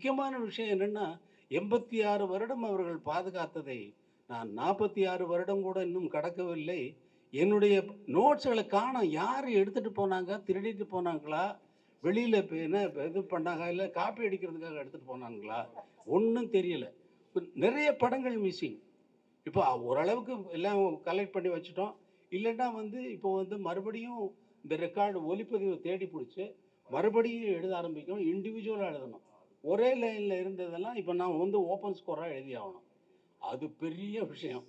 முக்கியமான விஷயம் என்னென்னா எண்பத்தி ஆறு வருடம் அவர்கள் பாதுகாத்ததை நான் நாற்பத்தி ஆறு வருடம் கூட இன்னும் கடக்கவில்லை. என்னுடைய நோட்ஸ்களை காணும். யார் எடுத்துகிட்டு போனாங்க? திருடிட்டு போனாங்களா? வெளியில் இப்போ என்ன இது பண்ணாங்க? இல்லை காப்பி அடிக்கிறதுக்காக எடுத்துகிட்டு போனாங்களா? ஒன்றும் தெரியல. நிறைய படங்கள் மிஸ்ஸிங் இப்போ ஓரளவுக்கு எல்லாம் கலெக்ட் பண்ணி வச்சுட்டோம். இல்லைன்னா வந்து இப்போ வந்து மறுபடியும் இந்த ரெக்கார்டு ஒலிப்பதிவு தேடி பிடிச்சி மறுபடியும் எழுத ஆரம்பிக்கணும். இண்டிவிஜுவலாக எழுதணும். ஒரே லைனில் இருந்ததெல்லாம் இப்போ நான் வந்து ஓப்பன் ஸ்கோராக எழுதி ஆகணும். அது பெரிய விஷயம்.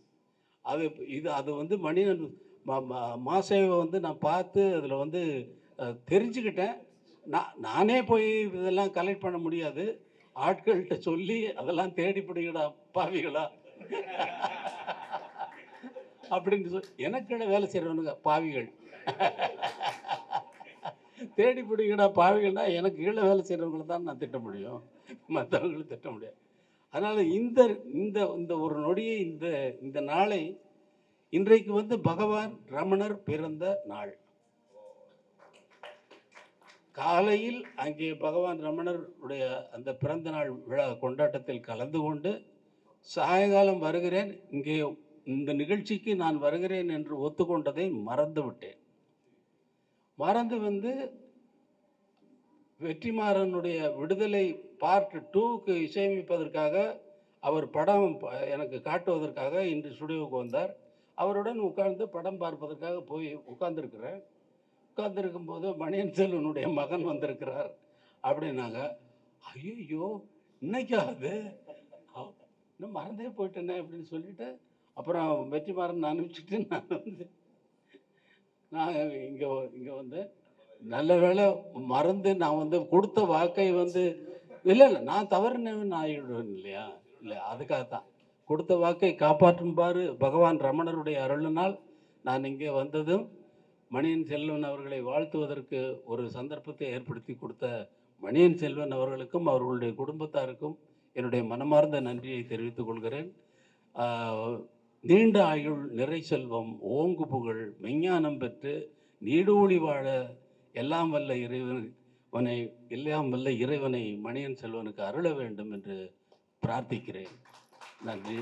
அது இது அது வந்து மனிதன் மாசேவை வந்து நான் பார்த்து அதில் வந்து தெரிஞ்சுக்கிட்டேன். நான் நானே போய் இதெல்லாம் கலெக்ட் பண்ண முடியாது. ஆட்கள்கிட்ட சொல்லி அதெல்லாம் தேடி பிடிக்கடா பாவிகளா. அப்படின்னு சொல்லி எனக்கு வேலை செய்கிறவனுங்க பாவிகள். தேடி பிடிக்கிற பாவிகள்னா எனக்கு கீழே வேலை செய்கிறவங்கள தான் நான் திட்ட முடியும். மற்றவங்களும் திட்ட முடியாது. அதனால் இந்த இந்த இந்த ஒரு நொடியை இந்த இந்த நாளை இன்றைக்கு வந்து பகவான் ரமணர் பிறந்த நாள். காலையில் அங்கே பகவான் ரமணர் உடைய அந்த பிறந்த நாள் விழா கொண்டாட்டத்தில் கலந்து கொண்டு சாயங்காலம் வருகிறேன் இங்கே இந்த நிகழ்ச்சிக்கு நான் வருகிறேன் என்று ஒத்துக்கொண்டதை மறந்து விட்டேன் மறந்து வந்து வெற்றிமாறனுடைய விடுதலை பார்ட் டூக்கு இசையமைப்பதற்காக அவர் படம் எனக்கு காட்டுவதற்காக இன்று ஸ்டுடியோவுக்கு வந்தார். அவருடன் உட்கார்ந்து படம் பார்ப்பதற்காக போய் உட்கார்ந்துருக்கிறேன். உட்கார்ந்துருக்கும் போது மணியன் செல்வனுடைய மகன் வந்திருக்கிறார் அப்படின்னாங்க. ஐயோ இன்னைக்கா அது? இன்னும் மறந்தே போயிட்டேனே அப்படின்னு சொல்லிட்டு அப்புறம் வெற்றிமாறன் அனுப்பிச்சிட்டு நான் வந்து நான் இங்கே இங்கே வந்து நல்ல வேளை மறந்து நான் வந்து கொடுத்த வாக்கை வந்து இல்லை இல்லை நான் தவறுனவன் ஆகிடுவேன் இல்லையா? இல்லை அதுக்காக தான். கொடுத்த வாக்கை காப்பாற்றும்பாறு பகவான் ரமணருடைய அருளினால் நான் இங்கே வந்ததும் மணியன் செல்வன் அவர்களை வாழ்த்துவதற்கு ஒரு சந்தர்ப்பத்தை ஏற்படுத்தி கொடுத்த மணியன் செல்வன் அவர்களுக்கும் அவர்களுடைய குடும்பத்தாருக்கும் என்னுடைய மனமார்ந்த நன்றியை தெரிவித்துக் கொள்கிறேன். நீண்ட ஆயுள் நிறை செல்வம் ஓங்கு புகழ் மெஞ்ஞானம் பெற்று நீடூழி வாழ எல்லாம் வல்ல இறைவனை எல்லாம் வல்ல இறைவனை மணியன் செல்வனுக்கு அருள வேண்டும் என்று பிரார்த்திக்கிறேன். நன்றி.